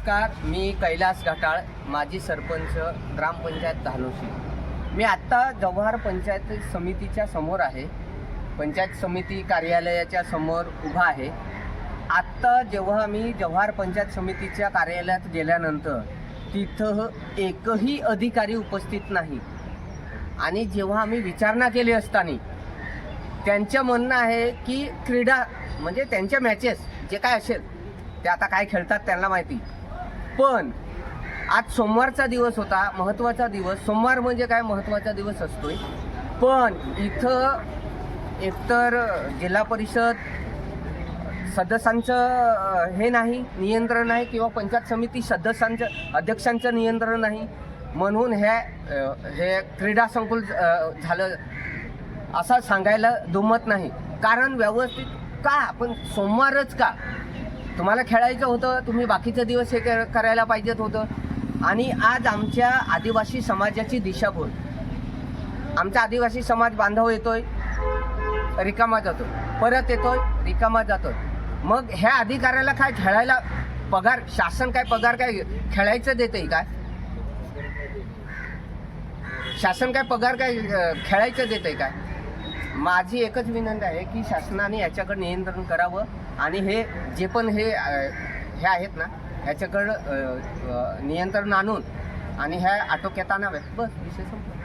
नमस्कार मी कैलास घाटाळ माजी सरपंच ग्रामपंचायत धानोशी. मी आत्ता जव्हार पंचायत समितीच्या समोर आहे. पंचायत समिती कार्यालयाच्या समोर उभा आहे. आत्ता जेव्हा मी जव्हार पंचायत समितीच्या कार्यालयात गेल्यानंतर तिथं एकही अधिकारी उपस्थित नाही. आणि जेव्हा आम्ही विचारणा केली असताना त्यांचं म्हणणं आहे की क्रीडा म्हणजे त्यांच्या मॅचेस जे काय असेल ते आता काय खेळतात त्यांना माहिती. पण आज सोमवारचा दिवस होता महत्त्वाचा दिवस. सोमवार म्हणजे काय? महत्त्वाचा दिवस असतोय. पण इथं एकतर जिल्हा परिषद सदस्यांचं हे नाही नियंत्रण नाही किंवा पंचायत समिती सदस्यांचं अध्यक्षांचं नियंत्रण नाही. म्हणून ह्या हे क्रीडा संकुल झालं असं सांगायला दुमत नाही. कारण व्यवस्थित का? आपण सोमवारच का? तुम्हाला खेळायचं होतं तुम्ही बाकीचे दिवस हे करायला पाहिजेत होतं. आणि आज आमच्या आदिवासी समाजाची दिशाभूल आमचा आदिवासी समाज बांधव येतोय रिकामा जातो परत येतोय रिकामा जातोय. मग ह्या अधिकाऱ्याला काय खेळायला पगार शासन काय पगार काय खेळायचं देतंय काय शासन काय पगार काय खेळायचं देतंय काय माझी एकच विनंती आहे की शासनाने याच्याकडे नियंत्रण करावं आणि हे जे पण हे हे आहेत ना ह्याच्याकडं नियंत्रण आणून आणि ह्या आटोक्यात आणाव्यात. बस विषय संपला.